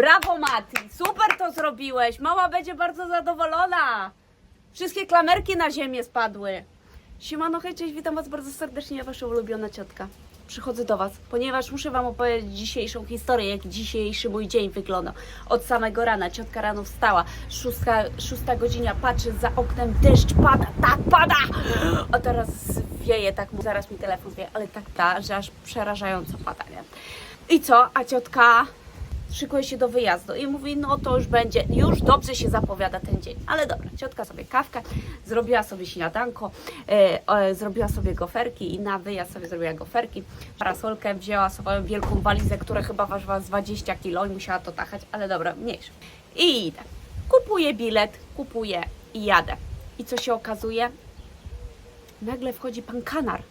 Brawo Mati, super to zrobiłeś. Mama będzie bardzo zadowolona. Wszystkie klamerki na ziemię spadły. Siemano, hej, witam Was bardzo serdecznie, ja Wasza ulubiona ciotka. Przychodzę do Was, ponieważ muszę Wam opowiedzieć dzisiejszą historię, jak dzisiejszy mój dzień wyglądał. Od samego rana, ciotka rano wstała, szósta, szósta godzina, patrzy za oknem, deszcz pada, tak pada! A teraz wieje, tak, zaraz mi telefon wieje, ale tak pada, że aż przerażająco pada, nie? I co? A ciotka szykuje się do wyjazdu i mówi, no to już będzie, już dobrze się zapowiada ten dzień. Ale dobra, ciotka sobie kawkę, zrobiła sobie śniadanko, e, e, zrobiła sobie goferki i na wyjazd sobie zrobiła goferki. Parasolkę wzięła swoją wielką walizę, która chyba ważyła z 20 kg i musiała to tachać, ale dobra, mniejsza. I idę. Kupuję bilet, kupuję i jadę. I co się okazuje? Nagle wchodzi pan kanar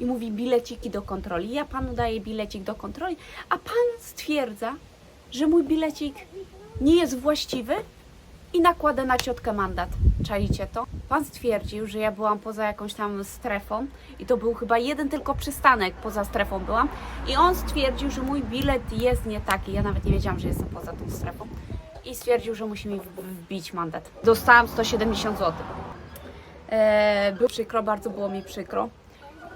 i mówi bileciki do kontroli. Ja panu daję bilecik do kontroli, a pan stwierdza, że mój bilecik nie jest właściwy i nakłada na ciotkę mandat. Czaicie to? Pan stwierdził, że ja byłam poza jakąś tam strefą i to był chyba jeden tylko przystanek poza strefą byłam i on stwierdził, że mój bilet jest nie taki. Ja nawet nie wiedziałam, że jestem poza tą strefą i stwierdził, że musi mi wbić mandat. Dostałam 170 zł. Eee, było przykro, bardzo było mi przykro.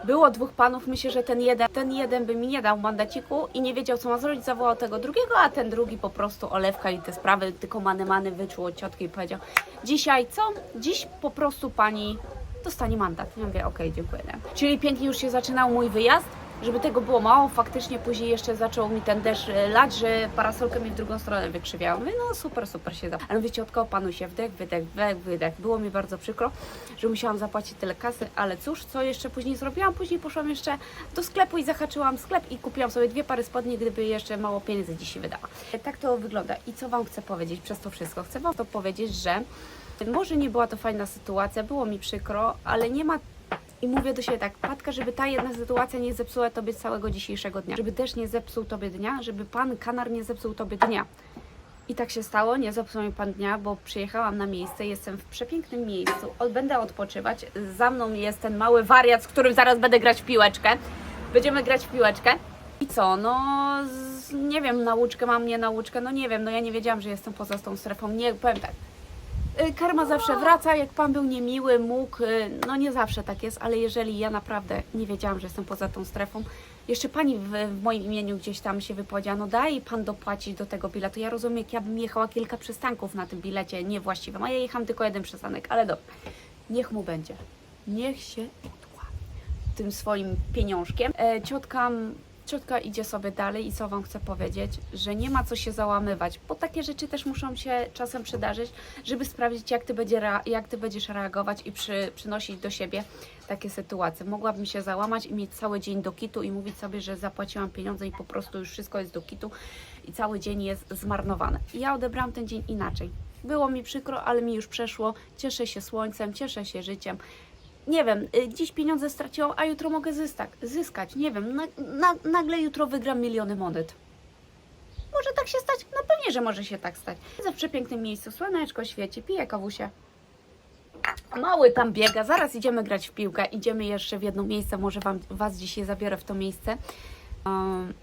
Było dwóch panów, myślę, że ten jeden, ten jeden by mi nie dał mandaciku i nie wiedział, co ma zrobić, zawołał tego drugiego, a ten drugi po prostu olewka i te sprawy, tylko many many wyczuł od ciotki i powiedział dzisiaj co? Dziś po prostu pani dostanie mandat. Ja mówię, okej, dziękuję. Nie? Czyli pięknie już się zaczynał mój wyjazd. Żeby tego było mało, faktycznie później jeszcze zaczął mi ten deszcz e, lać, że parasolkę mi w drugą stronę wykrzywiało. Mówię, no super, super się da. Ale mówię, ciotko, opanuj się, wdech, wydech, wdech, wydech. Było mi bardzo przykro, że musiałam zapłacić tyle kasy, ale cóż, co jeszcze później zrobiłam? Później poszłam jeszcze do sklepu i zahaczyłam sklep i kupiłam sobie dwie pary spodni, gdyby jeszcze mało pieniędzy dzisiaj wydała. Tak to wygląda. I co Wam chcę powiedzieć przez to wszystko? Chcę Wam to powiedzieć, że może nie była to fajna sytuacja, było mi przykro, ale nie ma i mówię do siebie tak, Patka, żeby ta jedna sytuacja nie zepsuła Tobie całego dzisiejszego dnia. Żeby też nie zepsuł Tobie dnia, żeby Pan Kanar nie zepsuł Tobie dnia. I tak się stało, nie zepsuł mi Pan dnia, bo przyjechałam na miejsce, jestem w przepięknym miejscu, będę odpoczywać. Za mną jest ten mały wariat, z którym zaraz będę grać w piłeczkę. Będziemy grać w piłeczkę. I co, no nie wiem, nauczkę mam, nie nauczkę, no nie wiem, no ja nie wiedziałam, że jestem poza tą strefą, nie, powiem tak, Karma zawsze wraca, jak Pan był niemiły, mógł, y, no nie zawsze tak jest, ale jeżeli ja naprawdę nie wiedziałam, że jestem poza tą strefą, jeszcze Pani w, w moim imieniu gdzieś tam się wypowiedziała, no daj Pan dopłacić do tego biletu. Ja rozumiem, jak ja bym jechała kilka przystanków na tym bilecie niewłaściwym, a ja jechałam tylko jeden przystanek, ale dobra, niech mu będzie. Niech się odła tym swoim pieniążkiem. E, ciotka, ciotka idzie sobie dalej i co Wam chcę powiedzieć, że nie ma co się załamywać, bo takie rzeczy też muszą się czasem przydarzyć, żeby sprawdzić, jak Ty, będzie jak ty będziesz reagować i przy, przynosić do siebie takie sytuacje. Mogłabym się załamać i mieć cały dzień do kitu i mówić sobie, że zapłaciłam pieniądze i po prostu już wszystko jest do kitu i cały dzień jest zmarnowany. I ja odebrałam ten dzień inaczej. Było mi przykro, ale mi już przeszło. Cieszę się słońcem, cieszę się życiem nie wiem, y, dziś pieniądze straciłam, a jutro mogę zyskać, zyskać nie wiem, na, na, nagle jutro wygram miliony monet. Może tak się stać? No pewnie, że może się tak stać. Siedzę w przepięknym miejscu, słoneczko świeci, piję kawusie. Mały tam biega, zaraz idziemy grać w piłkę, idziemy jeszcze w jedno miejsce, może wam, Was dzisiaj zabiorę w to miejsce. Um,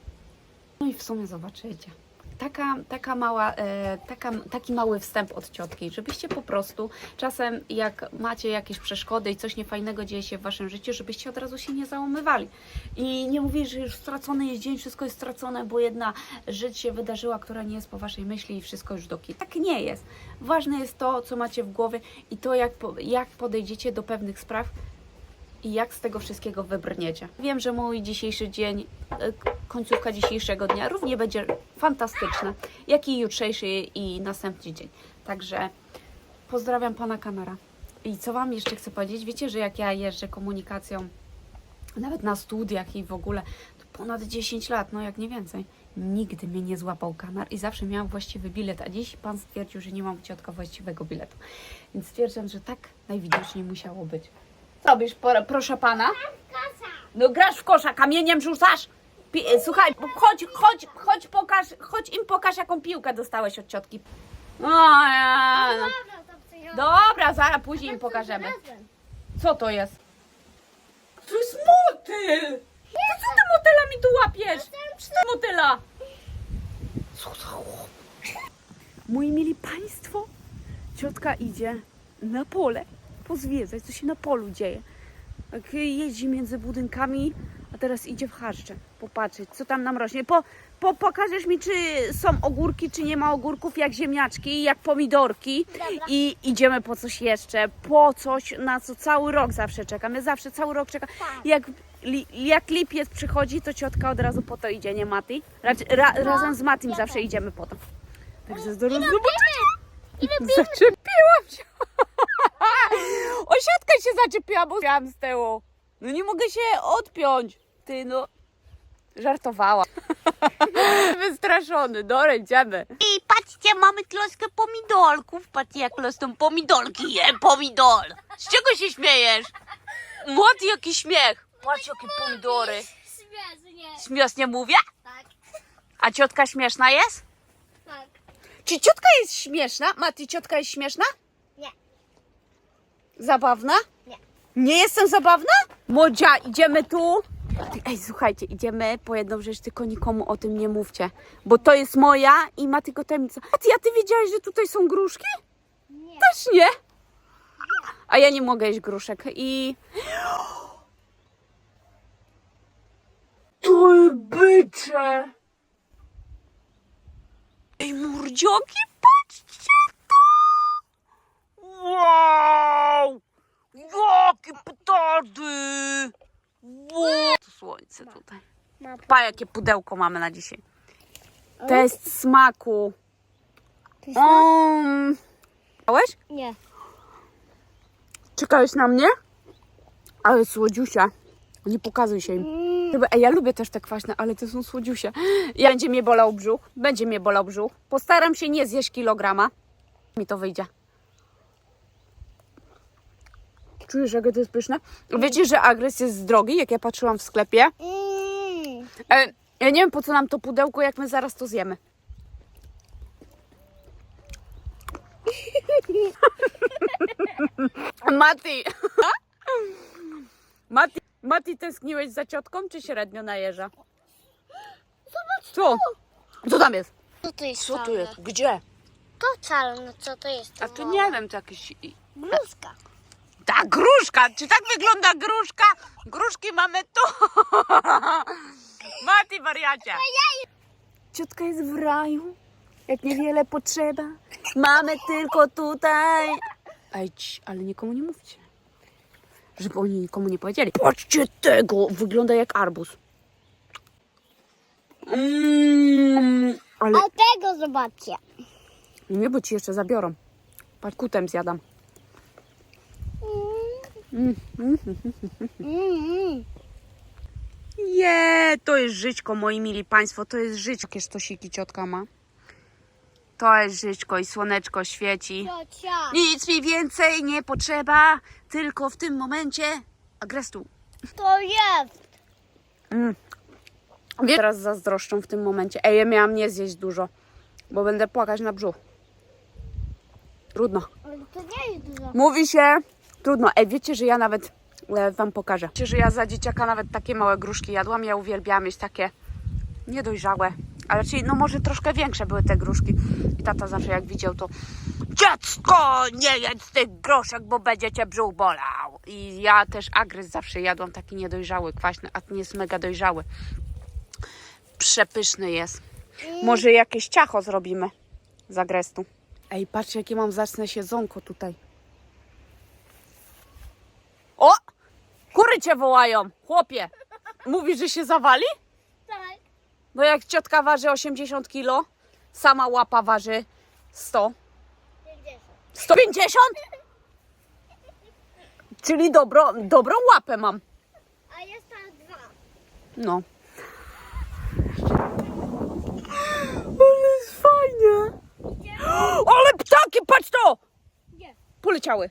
no i w sumie zobaczycie. Taka, taka mała, e, taka, taki mały wstęp od ciotki, żebyście po prostu czasem jak macie jakieś przeszkody i coś niefajnego dzieje się w waszym życiu, żebyście od razu się nie załamywali. I nie mówili, że już stracony jest dzień, wszystko jest stracone, bo jedna rzecz się wydarzyła, która nie jest po waszej myśli i wszystko już do kij. Tak nie jest. Ważne jest to, co macie w głowie i to, jak, jak podejdziecie do pewnych spraw, i jak z tego wszystkiego wybrniecie. Wiem, że mój dzisiejszy dzień, e, końcówka dzisiejszego dnia równie będzie fantastyczna, jak i jutrzejszy i następny dzień. Także pozdrawiam pana kamera. I co Wam jeszcze chcę powiedzieć? Wiecie, że jak ja jeżdżę komunikacją, nawet na studiach i w ogóle, to ponad 10 lat, no jak nie więcej, nigdy mnie nie złapał kanar i zawsze miałam właściwy bilet, a dziś pan stwierdził, że nie mam ciotka właściwego biletu. Więc stwierdzam, że tak najwidoczniej musiało być. Co robisz, por- proszę pana? No grasz w kosza, kamieniem rzucasz? Pi- e, słuchaj, chodź, chodź, chodź, pokaż, chodź im pokaż, jaką piłkę dostałeś od ciotki. O, ja, no. Dobra, to. Dobra, zaraz później im pokażemy. Co to jest? To jest motyl! To co ty motyla mi tu łapiesz? Co ty motyla? Co za chłop? Moi mili Państwo, ciotka idzie na pole pozwiedzać, co się na polu dzieje. Tak jeździ między budynkami, a teraz idzie w chaszcze popatrzeć, co tam nam rośnie. Po, po, pokażesz mi, czy są ogórki, czy nie ma ogórków, jak ziemniaczki, jak pomidorki. I idziemy po coś jeszcze, po coś, na co cały rok zawsze czekam. Ja zawsze cały rok czekam. Tak. Jak, li, jak lipiec przychodzi, to ciotka od razu po to idzie, nie Mati? Ra, razem z Matim zawsze idziemy po to. Także zaraz zobaczycie. Zaczepiłam się. Osiadka się zaczepiła, bo miałam z tyłu. No nie mogę się odpiąć. Ty no. Żartowała. Wystraszony. Dobra, idziemy. I patrzcie, mamy troskę pomidorków. Patrzcie, jak rosną pomidorki. Je, pomidor. Z czego się śmiejesz? Młody, jaki śmiech. Patrz, jakie pomidory. Śmiesznie. Śmiesznie mówię? Tak, A ciotka śmieszna jest? tak. Czy ciotka jest śmieszna? Mati, ciotka jest śmieszna? Zabawna? Nie. Nie jestem zabawna? Młodzia, idziemy tu. Ty, Ej, słuchajcie, idziemy po jedną rzecz, tylko nikomu o tym nie mówcie. Bo to jest moja i ma tylko tajemnica. A ty, a ty wiedziałeś, że tutaj są gruszki? Nie. Też nie. A ja nie mogę jeść gruszek i... To bycze! Ej, murdzioki, petardy! Wow! Słońce tutaj. Pa, jakie pudełko mamy na dzisiaj. Test smaku. Um... Czekałeś? Nie. Czekałeś na mnie? Ale słodziusia. Nie pokazuj się im. Chyba, ej, ja lubię też te kwaśne, ale to są słodziusie. Ja będzie mnie bolał brzuch. Będzie mnie bolał brzuch. Postaram się nie zjeść kilograma. Mi to wyjdzie. Czujesz, jakie to jest pyszne? Wiecie, że agres jest drogi, jak ja patrzyłam w sklepie? Mm. E, ja nie wiem, po co nam to pudełko, jak my zaraz to zjemy. Mati! Mati, Mati, tęskniłeś za ciotką, czy średnio na jeża? Zobacz Co? Co tam jest? Co to jest Co tu czarne? jest? Gdzie? To czarne, co to jest? A tu nie wiem, to jakieś... Bluzka. Ta gruszka! Czy tak wygląda gruszka? Gruszki mamy tu! Mati, wariacie! Ciotka jest w raju, jak niewiele potrzeba. Mamy tylko tutaj. Ej, ci, ale nikomu nie mówcie. Żeby oni nikomu nie powiedzieli. Patrzcie tego! Wygląda jak arbuz. Mm, ale A tego zobaczcie. nie, bo ci jeszcze zabiorą. Patrz, kutem zjadam. Je, to jest żyćko, moi mili państwo, to jest żyćko. Jakie sztosiki ciotka ma. To jest żyćko i słoneczko świeci. Nic mi więcej nie potrzeba, tylko w tym momencie agrestu. To jest. Mm. Wie- Teraz zazdroszczą w tym momencie. Ej, ja miałam nie zjeść dużo, bo będę płakać na brzuch. Trudno. Ale to nie jest dużo. Mówi się, trudno. Ej, wiecie, że ja nawet e, wam pokażę. Wiecie, że ja za dzieciaka nawet takie małe gruszki jadłam. Ja uwielbiałam mieć takie niedojrzałe. A raczej, no może troszkę większe były te gruszki. I tata zawsze jak widział to Dziecko, nie jedz tych groszek, bo będzie cię brzuch bolał. I ja też agres zawsze jadłam taki niedojrzały, kwaśny, a ten jest mega dojrzały. Przepyszny jest. Może jakieś ciacho zrobimy z agrestu. Ej, patrzcie, jakie mam zacne siedzonko tutaj. O! Cię wołają, chłopie. Mówisz, że się zawali? Tak. Bo jak ciotka waży 80 kilo, sama łapa waży 100. 150? Czyli dobro, dobrą łapę mam. A jest tam dwa. No. Ale jest fajnie. Ale ptaki, patrz to! Gdzie? Poleciały.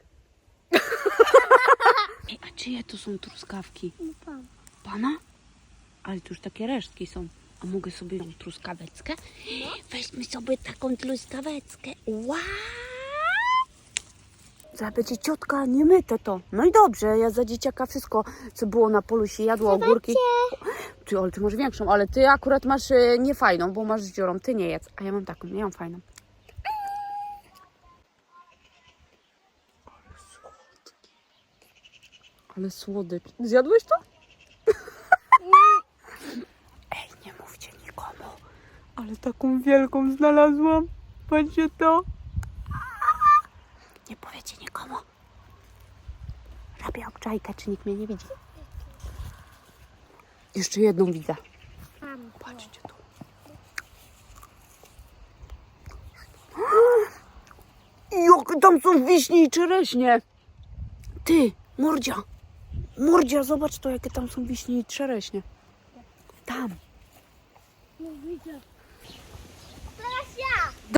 Czyje to są truskawki? Pan. Pana? Ale tu już takie resztki są. A mogę sobie tą truskaweckę? Weźmy sobie taką truskaweckę. Wow! Będzie ciotka, nie myte to. No i dobrze, ja za dzieciaka wszystko, co było na polu się jadło, ogórki. Ty, ale ty masz większą, ale ty akurat masz e, niefajną, bo masz z dziurą. Ty nie jedz, a ja mam taką, ja mam fajną. Ale słodycz. Zjadłeś to? Ej, nie mówcie nikomu. Ale taką wielką znalazłam. Patrzcie to. Nie powiecie nikomu. Robię obczajkę, czy nikt mnie nie widzi. Jeszcze jedną widzę. Patrzcie tu. Jak tam są wiśnie i czereśnie. Ty, mordzia. Mordzia, zobacz to, jakie tam są wiśnie i czereśnie. Tam. No widzę.